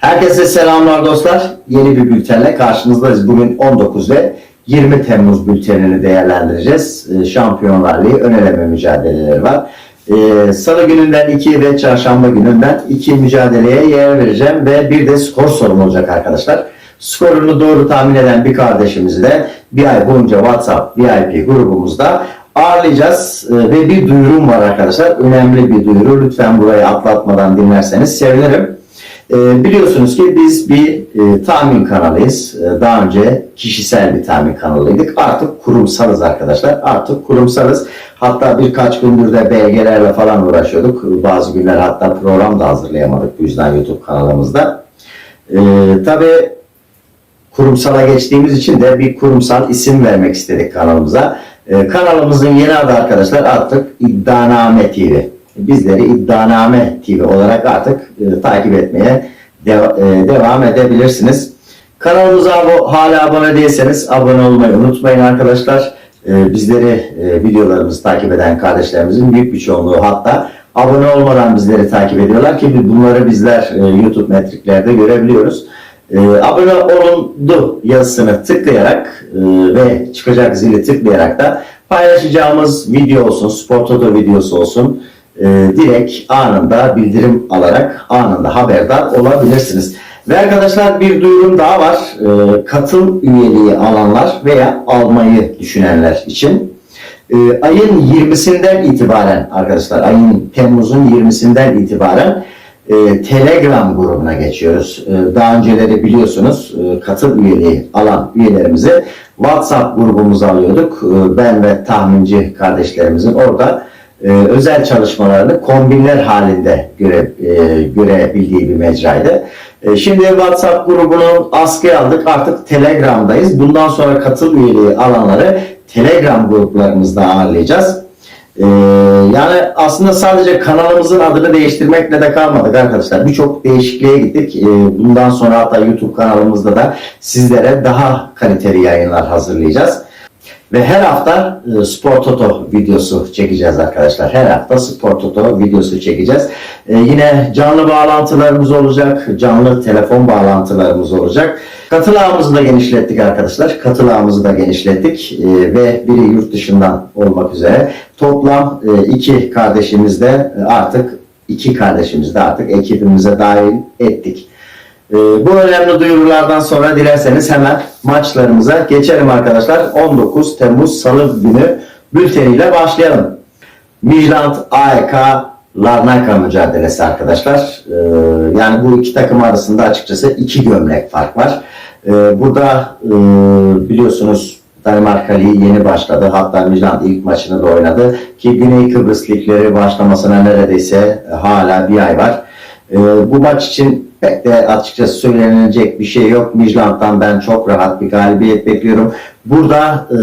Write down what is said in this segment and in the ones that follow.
Herkese selamlar dostlar. Yeni bir bültenle karşınızdayız. Bugün 19 ve 20 Temmuz bültenini değerlendireceğiz. Ee, Şampiyonlar Ligi ön eleme mücadeleleri var. Ee, Salı gününden 2 ve çarşamba gününden 2 mücadeleye yer vereceğim ve bir de skor sorum olacak arkadaşlar. Skorunu doğru tahmin eden bir kardeşimizi de bir ay boyunca WhatsApp VIP grubumuzda ağırlayacağız. Ee, Ve bir duyurum var arkadaşlar. Önemli bir duyuru. Lütfen burayı atlatmadan dinlerseniz sevinirim. Ee, biliyorsunuz ki biz bir e, tahmin kanalıyız. Ee, daha önce kişisel bir tahmin kanalıydık. Artık kurumsalız arkadaşlar. Artık kurumsalız. Hatta birkaç gündür de belgelerle falan uğraşıyorduk. Bazı günler hatta program da hazırlayamadık bu yüzden YouTube kanalımızda. Ee, tabii kurumsala geçtiğimiz için de bir kurumsal isim vermek istedik kanalımıza. Ee, kanalımızın yeni adı arkadaşlar artık İddianame TV. Bizleri İddianame TV olarak artık e, takip etmeye deva- e, devam edebilirsiniz. Kanalımıza abo- hala abone değilseniz abone olmayı unutmayın arkadaşlar. Ee, bizleri e, videolarımızı takip eden kardeşlerimizin büyük bir çoğunluğu hatta abone olmadan bizleri takip ediyorlar ki bunları bizler e, YouTube metriklerde görebiliyoruz. E, abone olundu yazısını tıklayarak e, ve çıkacak zili tıklayarak da paylaşacağımız video olsun, spor videosu olsun e, direkt anında bildirim alarak anında haberdar olabilirsiniz. Ve arkadaşlar bir duyurum daha var. E, katıl üyeliği alanlar veya almayı düşünenler için. E, ayın 20'sinden itibaren arkadaşlar ayın Temmuz'un 20'sinden itibaren e, Telegram grubuna geçiyoruz. E, daha önceleri biliyorsunuz e, katıl üyeliği alan üyelerimizi WhatsApp grubumuza alıyorduk. E, ben ve tahminci kardeşlerimizin orada e, özel çalışmalarını kombinler halinde göre, e, görebildiği bir mecraydı. E, şimdi WhatsApp grubunu askıya aldık. Artık Telegram'dayız. Bundan sonra katıl üyeliği alanları Telegram gruplarımızda ağırlayacağız. Ee, yani aslında sadece kanalımızın adını değiştirmekle de kalmadık arkadaşlar. Birçok değişikliğe gittik. Ee, bundan sonra hatta YouTube kanalımızda da sizlere daha kaliteli yayınlar hazırlayacağız. Ve her hafta e, Spor Toto videosu çekeceğiz arkadaşlar. Her hafta Spor Toto videosu çekeceğiz. E, yine canlı bağlantılarımız olacak. Canlı telefon bağlantılarımız olacak. Katıl ağımızı da genişlettik arkadaşlar. Katıl ağımızı da genişlettik. E, ve biri yurt dışından olmak üzere. Toplam e, iki kardeşimiz de artık iki kardeşimiz de artık ekibimize dahil ettik. Ee, bu önemli duyurulardan sonra dilerseniz hemen maçlarımıza geçelim arkadaşlar. 19 Temmuz Salı günü bülteniyle başlayalım. Midland AEK Larnaca mücadelesi arkadaşlar. Ee, yani bu iki takım arasında açıkçası iki gömlek fark var. Ee, burada e, biliyorsunuz Danimarka Ligi yeni başladı. Hatta Midland ilk maçını da oynadı. Ki Güney Kıbrıs ligleri başlamasına neredeyse hala bir ay var. Bu maç için pek de açıkçası söylenilecek bir şey yok. Midland'dan ben çok rahat bir galibiyet bekliyorum. Burada e,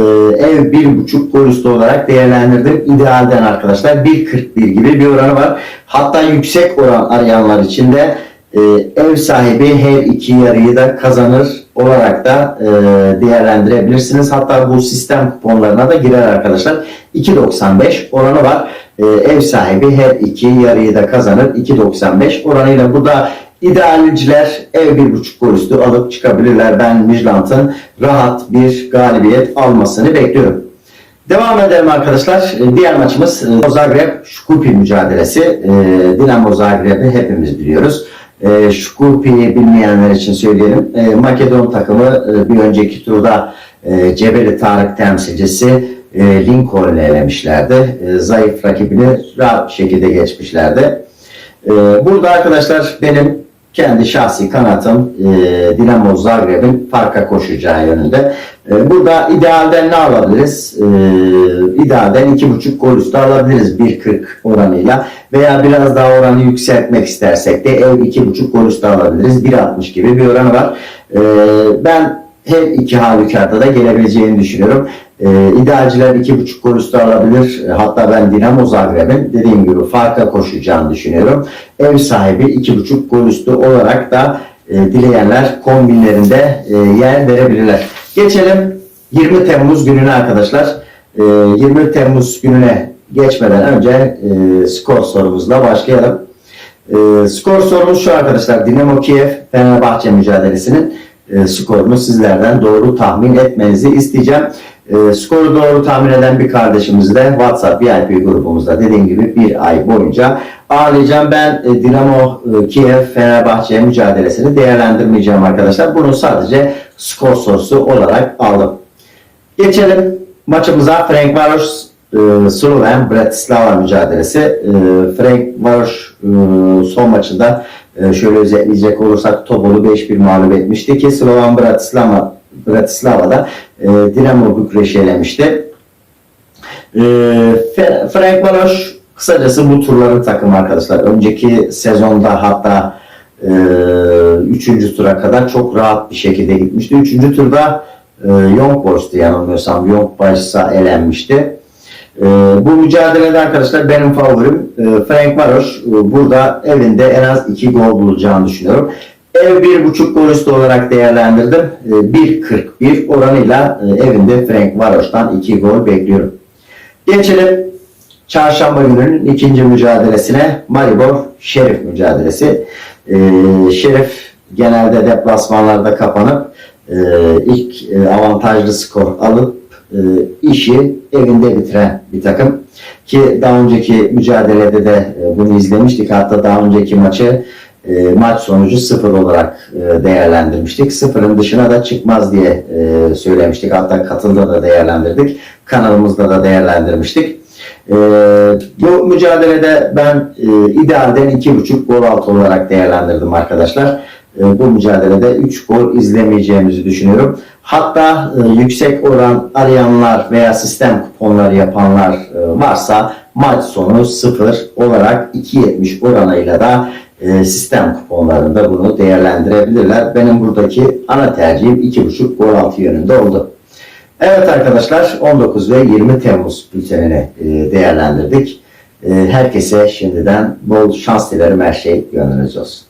ev bir buçuk gol üstü olarak değerlendirdim. İdealden arkadaşlar 1.41 gibi bir oranı var. Hatta yüksek oran arayanlar için de e, ev sahibi her iki yarıyı da kazanır olarak da e, değerlendirebilirsiniz. Hatta bu sistem kuponlarına da girer arkadaşlar. 2.95 oranı var. E, ev sahibi her iki yarıyı da kazanır. 2.95 oranıyla bu da idealciler ev bir buçuk gol üstü alıp çıkabilirler. Ben Midland'ın rahat bir galibiyet almasını bekliyorum. Devam edelim arkadaşlar. Ee, Diğer maçımız e, Zagreb Şkupi mücadelesi. Ee, Dinamo Zagreb'i hepimiz biliyoruz. Ee, Şkupi'yi bilmeyenler için söyleyelim. Makedon takımı e, bir önceki turda e, Cebeli Tarık temsilcisi Lincoln'u elemişlerdi. Zayıf rakibini rahat bir şekilde geçmişlerdi. Burada arkadaşlar benim kendi şahsi kanatım e, Dinamo Zagreb'in farka koşacağı yönünde. E, burada idealden ne alabiliriz? E, idealden 2.5 gol üstü alabiliriz 1.40 oranıyla veya biraz daha oranı yükseltmek istersek de ev 2.5 gol üstü alabiliriz. 1.60 gibi bir oranı var. E, ben her iki halükarda da gelebileceğini düşünüyorum. E, idealciler 2.5 gol üstü alabilir. E, hatta ben Dinamo Zagreb'in dediğim gibi farka koşacağını düşünüyorum. Ev sahibi 2.5 gol üstü olarak da e, dileyenler kombinlerinde e, yer verebilirler. Geçelim 20 Temmuz gününe arkadaşlar. E, 20 Temmuz gününe geçmeden önce e, skor sorumuzla başlayalım. E, skor sorumuz şu arkadaşlar. Dinamo Kiev Fenerbahçe mücadelesinin e, skorunu sizlerden doğru tahmin etmenizi isteyeceğim. E, skoru doğru tahmin eden bir kardeşimizi de WhatsApp VIP grubumuzda dediğim gibi bir ay boyunca ağırlayacağım. Ben e, Dinamo e, Kiev Fenerbahçe mücadelesini değerlendirmeyeceğim arkadaşlar. Bunu sadece skor sorusu olarak aldım. Geçelim maçımıza Frank Varoş e, Sloven Bratislava mücadelesi. E, Frank Varoş e, son maçında e, şöyle özetleyecek olursak Tobol'u 5-1 mağlup etmişti ki Slovan Bratislava Bratislava'da e, Dinamo Bükreş'i elemişti. E, Frank Varoş kısacası bu turların takımı arkadaşlar. Önceki sezonda hatta e, üçüncü tura kadar çok rahat bir şekilde gitmişti. Üçüncü turda e, Young Boys'tu yanılmıyorsam. Young Boys'a elenmişti. E, bu mücadelede arkadaşlar benim favorim e, Frank Varoş. E, burada evinde en az iki gol bulacağını düşünüyorum. Ev bir buçuk olarak değerlendirdim. E, 1.41 oranıyla e, evinde Frank Varoş'tan iki gol bekliyorum. Geçelim Çarşamba gününün ikinci mücadelesine Maribor Şerif mücadelesi. Ee, Şerif genelde deplasmanlarda kapanıp e, ilk e, avantajlı skor alıp işi evinde bitiren bir takım. Ki daha önceki mücadelede de bunu izlemiştik. Hatta daha önceki maçı e, maç sonucu sıfır olarak e, değerlendirmiştik. Sıfırın dışına da çıkmaz diye e, söylemiştik. Hatta katılda da değerlendirdik. Kanalımızda da değerlendirmiştik. Ee, bu mücadelede ben e, idealden 2.5 gol altı olarak değerlendirdim arkadaşlar. E, bu mücadelede 3 gol izlemeyeceğimizi düşünüyorum. Hatta e, yüksek oran arayanlar veya sistem kuponları yapanlar e, varsa maç sonu 0 olarak 2.70 oranıyla da e, sistem kuponlarında bunu değerlendirebilirler. Benim buradaki ana tercihim 2.5 gol altı yönünde oldu. Evet arkadaşlar 19 ve 20 Temmuz bültenini e, değerlendirdik. E, Herkese şimdiden bol şans dilerim her şey gönlünüz olsun.